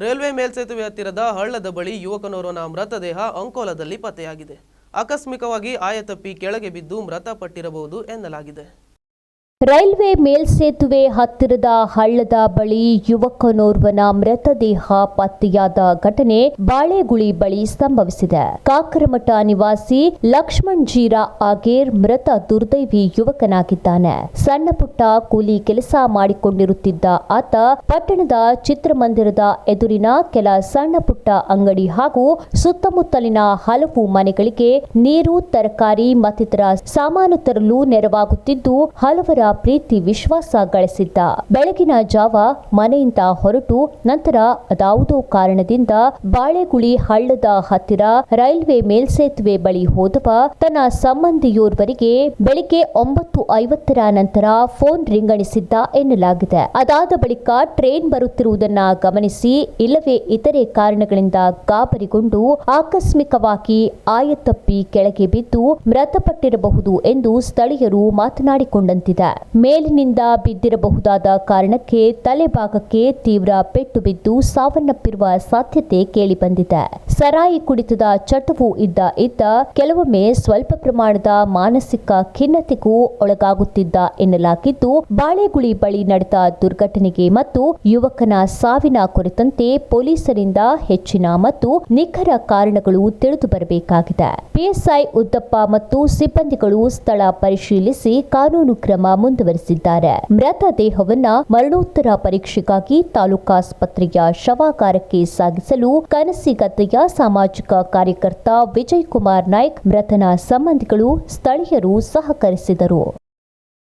Railway ಮೇಲ್ಸೇತುವೆ ಹತ್ತಿರದ ಹಳ್ಳದ ಬಳಿ ಯುವಕನೋರ್ವನ ಮೃತದೇಹ ಅಂಕೋಲದಲ್ಲಿ ಪತ್ತೆಯಾಗಿದೆ. ಆಕಸ್ಮಿಕವಾಗಿ ಆಯತಪ್ಪಿ ಕೆಳಗೆ ಬಿದ್ದು ಮೃತಪಟ್ಟಿರಬಹುದು ಎನ್ನಲಾಗಿದೆ. ರೈಲ್ವೆ ಮೇಲ್ಸೇತುವೆ ಹತ್ತಿರದ ಹಳ್ಳದ ಬಳಿ ಯುವಕನೋರ್ವನ ಮೃತದೇಹ ಪತ್ತೆಯಾದ ಘಟನೆ ಬಾಳೆಗುಳಿ ಬಳಿ ಸಂಭವಿಸಿದೆ. ಕಾಕರಮಠ ನಿವಾಸಿ ಲಕ್ಷ್ಮಣ್ ಜೀರಾ ಆಗೇರ್ ಮೃತ ದುರ್ದೈವಿ ಯುವಕನಾಗಿದ್ದಾನೆ. ಸಣ್ಣ ಪುಟ್ಟ ಕೂಲಿ ಕೆಲಸ ಮಾಡಿಕೊಂಡಿರುತ್ತಿದ್ದ ಆತ ಪಟ್ಟಣದ ಚಿತ್ರಮಂದಿರದ ಎದುರಿನ ಕೆಲ ಸಣ್ಣ ಪುಟ್ಟ ಅಂಗಡಿ ಹಾಗೂ ಸುತ್ತಮುತ್ತಲಿನ ಹಲವು ಮನೆಗಳಿಗೆ ನೀರು, ತರಕಾರಿ ಮತ್ತಿತರ ಸಾಮಾನು ತರಲು ನೆರವಾಗುತ್ತಿದ್ದು, ಹಲವರ ಪ್ರೀತಿ, ವಿಶ್ವಾಸ ಗಳಿಸಿದ್ದ. ಬೆಳಗಿನ ಜಾವ ಮನೆಯಿಂದ ಹೊರಟು ನಂತರ ಅದಾವುದೋ ಕಾರಣದಿಂದ ಬಾಳೆಗುಳಿ ಹಳ್ಳದ ಹತ್ತಿರ ರೈಲ್ವೆ ಮೇಲ್ಸೇತುವೆ ಬಳಿ ಹೋದವ ತನ್ನ ಸಂಬಂಧಿಯೋರ್ವರಿಗೆ ಬೆಳಿಗ್ಗೆ ಒಂಬತ್ತು ಐವತ್ತರ ನಂತರ ಫೋನ್ ರಿಂಗಣಿಸಿದ್ದ ಎನ್ನಲಾಗಿದೆ. ಅದಾದ ಬಳಿಕ ಟ್ರೈನ್ ಬರುತ್ತಿರುವುದನ್ನ ಗಮನಿಸಿ ಇಲ್ಲವೇ ಇತರೆ ಕಾರಣಗಳಿಂದ ಗಾಬರಿಗೊಂಡು ಆಕಸ್ಮಿಕವಾಗಿ ಆಯತಪ್ಪಿ ಕೆಳಗೆ ಬಿದ್ದು ಮೃತಪಟ್ಟಿರಬಹುದು ಎಂದು ಸ್ಥಳೀಯರು ಮಾತನಾಡಿಕೊಂಡಂತಿದೆ. ಮೇಲಿನಿಂದ ಬಿದ್ದಿರಬಹುದಾದ ಕಾರಣಕ್ಕೆ ತಲೆಭಾಗಕ್ಕೆ ತೀವ್ರ ಪೆಟ್ಟು ಬಿದ್ದು ಸಾವನ್ನಪ್ಪಿರುವ ಸಾಧ್ಯತೆ ಕೇಳಿಬಂದಿದೆ. ಸರಾಯಿ ಕುಡಿತದ ಚಟವು ಇದ್ದ ಇದ್ದ ಕೆಲವೊಮ್ಮೆ ಸ್ವಲ್ಪ ಪ್ರಮಾಣದ ಮಾನಸಿಕ ಖಿನ್ನತೆಗೂ ಒಳಗಾಗುತ್ತಿದ್ದ ಎನ್ನಲಾಗಿದ್ದು, ಬಾಳೆಗುಳಿ ಬಳಿ ನಡೆದ ದುರ್ಘಟನೆಗೆ ಮತ್ತು ಯುವಕನ ಸಾವಿನ ಕುರಿತಂತೆ ಪೊಲೀಸರಿಂದ ಹೆಚ್ಚಿನ ಮತ್ತು ನಿಖರ ಕಾರಣಗಳು ತಿಳಿದು ಬರಬೇಕಾಗಿದೆ. ಪಿಎಸ್ಐ ಉದ್ದಪ್ಪ ಮತ್ತು ಸಿಬ್ಬಂದಿಗಳು ಸ್ಥಳ ಪರಿಶೀಲಿಸಿ ಕಾನೂನು ಕ್ರಮ ಮುಂದುವರೆಸಿದ್ದಾರೆ. ಮೃತ ದೇಹವನ್ನ ಮರಣೋತ್ತರ ಪರೀಕ್ಷೆಗಾಗಿ ತಾಲೂಕಾಸ್ಪತ್ರೆಯ ಶವಾಗಾರಕ್ಕೆ ಸಾಗಿಸಲು ಕನಸಿಗದ್ದೆಯ ಸಾಮಾಜಿಕ ಕಾರ್ಯಕರ್ತ ವಿಜಯ್ ಕುಮಾರ್ ನಾಯ್ಕ್ ಮೃತನ ಸಂಬಂಧಿಗಳು ಸ್ಥಳೀಯರು ಸಹಕರಿಸಿದರು.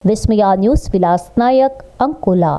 ವಿಸ್ಮಯ ನ್ಯೂಸ್ ವಿಲಾಸ್ ನಾಯಕ್ ಅಂಕೋಲಾ.